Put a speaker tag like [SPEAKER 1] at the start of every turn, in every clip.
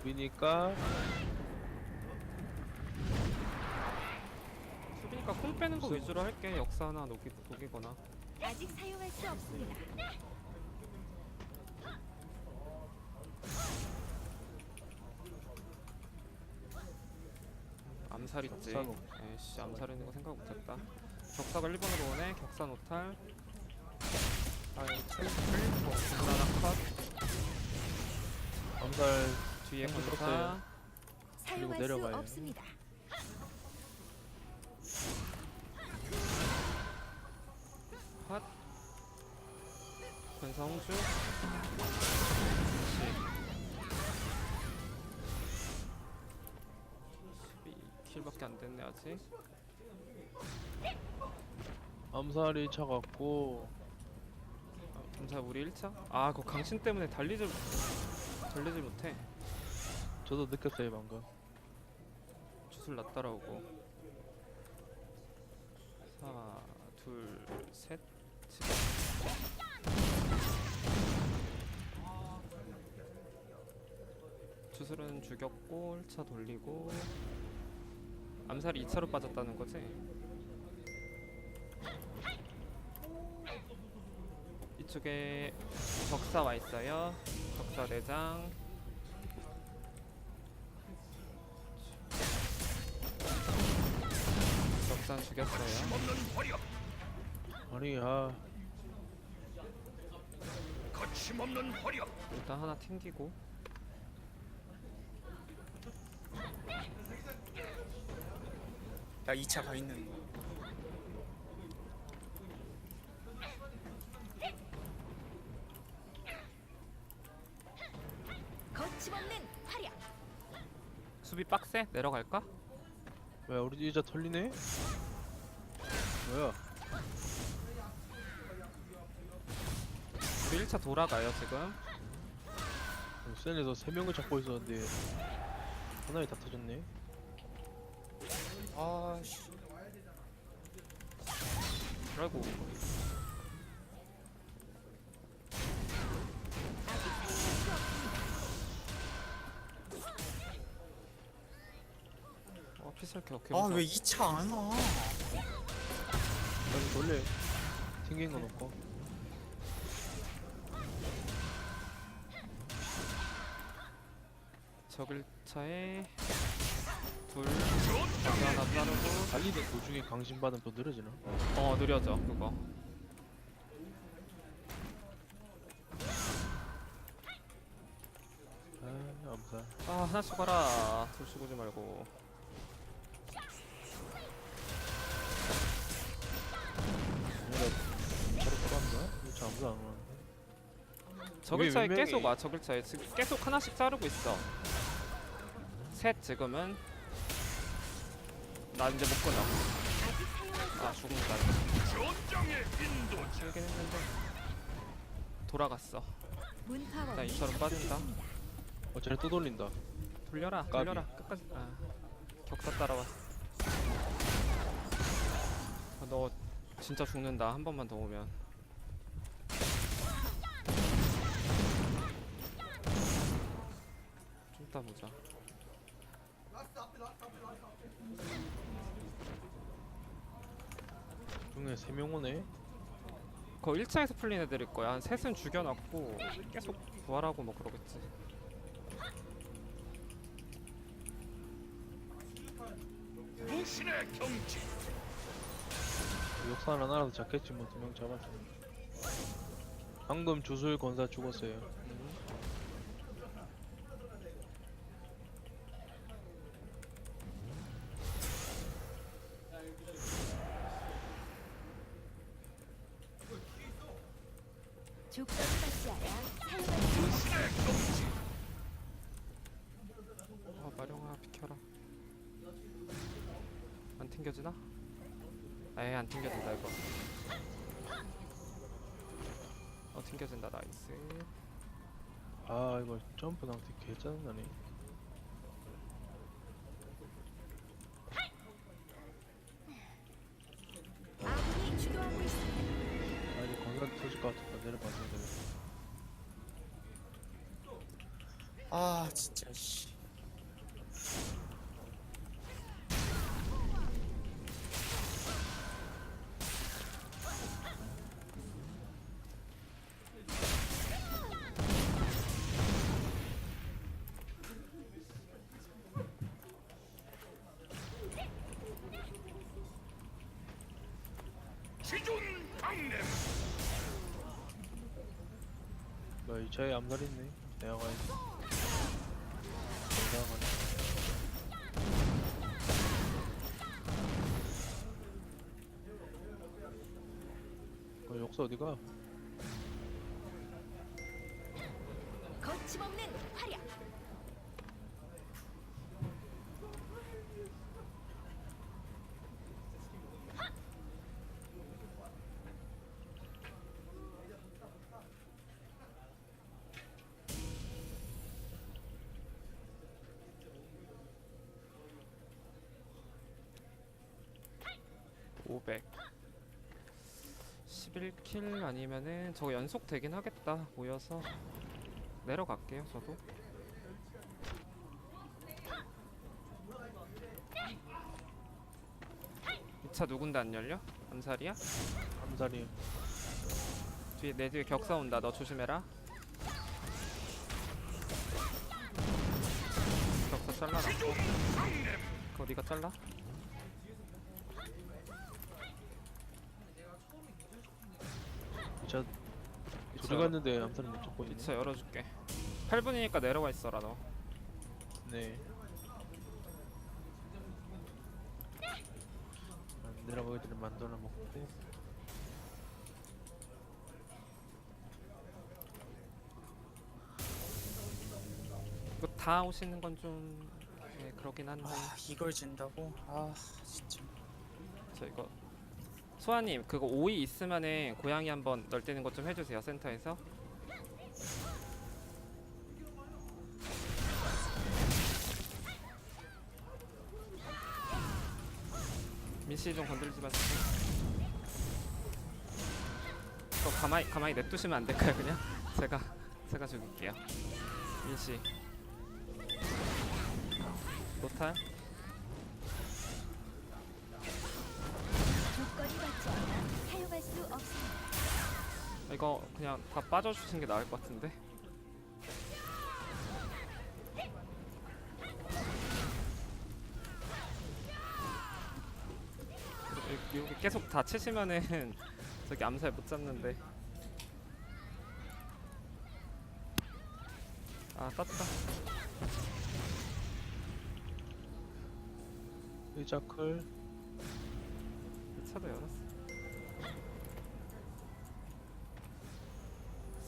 [SPEAKER 1] 수비니까
[SPEAKER 2] 수비니까 콩 빼는 거 위주로 할게. 역사 하나 녹이, 녹이거나.
[SPEAKER 3] 아직 사용할 수 없습니다.
[SPEAKER 2] 암살 있지. 에이씨 암살 있는 거 생각 못했다. 격사가 1번으로 오네. 격사 노탈. 아 여기 트리플. 뭐 하나 컷.
[SPEAKER 1] 암살
[SPEAKER 2] 뒤에.
[SPEAKER 3] 사용할 수
[SPEAKER 1] 내려가요.
[SPEAKER 3] 없습니다.
[SPEAKER 2] 컷. 건사 홍주. 그렇지. 12킬밖에 안 됐네 아직.
[SPEAKER 1] 암살이 차갖고
[SPEAKER 2] 아, 검사 우리 1차? 아, 그 강신 때문에 달리질 달리질 못해.
[SPEAKER 1] 저도 느꼈어요 방금
[SPEAKER 2] 주술 낮따라오고. 하나, 둘, 셋. 지금. 주술은 죽였고 1차 돌리고 암살이 2차로 빠졌다는 거지? 이쪽에 적사 와 있어요. 적사 4장. 적산 죽였어요.
[SPEAKER 1] 아니 아
[SPEAKER 2] 일단 하나 튕기고.
[SPEAKER 4] 야 2차 가 있는
[SPEAKER 3] 거침없는 활약.
[SPEAKER 2] 수비 빡세? 내려갈까?
[SPEAKER 1] 왜 우리 이자 털리네? 뭐야
[SPEAKER 2] 우리 1차 돌아가요 지금.
[SPEAKER 1] 센에서 세 명을 잡고 있었는데 하나에 다 터졌네
[SPEAKER 4] 아씨
[SPEAKER 2] 아이고. 어 피살캐 오케이.
[SPEAKER 4] 아 왜 2차 안 와?
[SPEAKER 1] 다시 돌려 튕긴 건 없고
[SPEAKER 2] 적을 차에 둘. 적이 하나 자르고.
[SPEAKER 1] 달리는 도중에 강신받으면 또 느려지나?
[SPEAKER 2] 어 느려져 그거.
[SPEAKER 1] 아 암살
[SPEAKER 2] 아 하나씩 가라. 둘 쓰고지 말고.
[SPEAKER 1] 나? 이거 아무도 안 오는데
[SPEAKER 2] 적을
[SPEAKER 1] 몇
[SPEAKER 2] 차에 계속 와 적을 차에 지금 계속 하나씩 자르고 있어. 셋 지금은. 나 이제 못 끊어.
[SPEAKER 3] 아
[SPEAKER 2] 죽는다. 살긴 했는데 돌아갔어. 나 이처럼 빠진다.
[SPEAKER 1] 어 쟤네 또 돌린다
[SPEAKER 2] 돌려라
[SPEAKER 1] 까비.
[SPEAKER 2] 돌려라 끝까지. 아 격사 따라와. 아, 너 진짜 죽는다 한 번만 더 오면. 좀 이따 보자.
[SPEAKER 1] 중에 세 명 오네
[SPEAKER 2] 거 1차에서 풀린 애들일 거야. 한 셋은 죽여놨고 계속 부활하고 뭐 그러겠지.
[SPEAKER 1] 역사 하나 알아서 잡겠지 뭐 두 명 잡았어 방금 주술 권사 죽었어요
[SPEAKER 3] 아
[SPEAKER 2] 마룡아 비켜라. 안 튕겨지나? 에이 안 튕겨진다 이거. 어 튕겨진다 나이스.
[SPEAKER 1] 아 이거 점프 낭티 개 짜증나네 내려봐 내려봐
[SPEAKER 4] 아 진짜 씨.
[SPEAKER 1] 이 차에 암살 있네 내가 가야지 내가 가네 어, 역사 어디가?
[SPEAKER 3] 거침없는 활약.
[SPEAKER 2] 오백 11킬 아니면은 저거 연속 되긴 하겠다. 모여서 내려갈게요 저도. 이 차 누군데 안 열려? 암살이야?
[SPEAKER 1] 암살이
[SPEAKER 2] 뒤에 내 뒤에 격사 온다. 너 조심해라. 격사 잘라놨고. 그거 니가 잘라?
[SPEAKER 1] 이차
[SPEAKER 2] 이차
[SPEAKER 1] 둘이 갔는데 암살이 못 잡고 있네.
[SPEAKER 2] 2차 열어줄게. 8분이니까 내려와 있어라 너.
[SPEAKER 1] 네. 아, 내려가기 전에 만두나 먹고.
[SPEAKER 2] 이거 다 오시는 건좀 네, 그러긴 한데.
[SPEAKER 4] 아 이걸 진다고? 아 진짜.
[SPEAKER 2] 저 이거 소아님 그거 오이 있으면은 고양이 한번 널뛰는 것 좀 해주세요 센터에서. 민씨 좀 건들지 마세요. 그거 가만히 가만히 냅두시면 안 될까요 그냥? 제가 제가 죽일게요. 민씨. 노탈
[SPEAKER 3] 조건이 받지 않아 사용할 수 없습니다.
[SPEAKER 2] 이거 그냥 다 빠져주시는 게 나을 것 같은데. 여- 여기 계속 다 치시면은 저기 암살 못 잡는데. 아 떴다.
[SPEAKER 1] 의자클
[SPEAKER 2] 이 차도 열었어.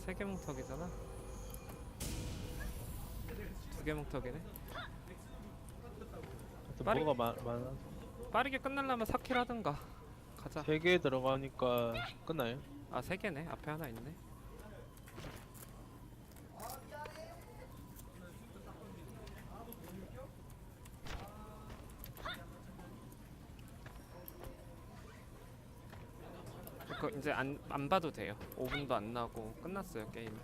[SPEAKER 2] 세 개 뭉턱이잖아. 두 개.
[SPEAKER 1] 하여튼
[SPEAKER 2] 빠르-
[SPEAKER 1] 뭐가 많, 많아
[SPEAKER 2] 빠르게 끝내려면 4킬 하든가. 가자.
[SPEAKER 1] 세개 들어가니까 끝나요?
[SPEAKER 2] 아, 세 개네. 앞에 하나 있네. 이거 이제 안, 안 봐도 돼요. 5분도 안 나고 끝났어요, 게임.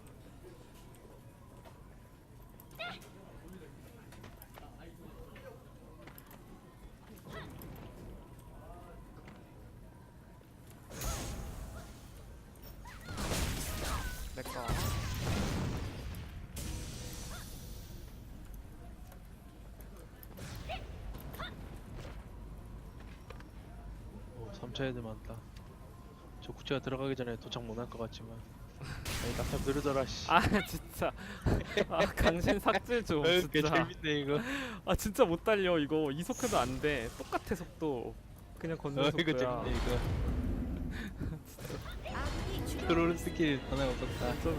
[SPEAKER 2] 내꺼.
[SPEAKER 1] 오 3차 애들 많다 저 구체가 들어가기 전에 도착 못 할 것 같지만 아니 낙탑 느르더라 씨
[SPEAKER 2] 아, 진짜. 아, 강신 삭제 좀. 진짜.
[SPEAKER 1] 재밌네 이거
[SPEAKER 2] 아 진짜 못 달려 이거 이속해도 안 돼. 똑같아 속도. 그냥
[SPEAKER 1] 어
[SPEAKER 2] 걷는
[SPEAKER 1] 이거
[SPEAKER 2] 속도야.
[SPEAKER 1] 재밌네 이거 들어오는. 스킬 하나 없었다
[SPEAKER 2] 좀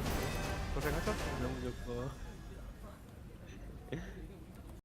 [SPEAKER 2] 고생하셨어.
[SPEAKER 1] 너무 좋고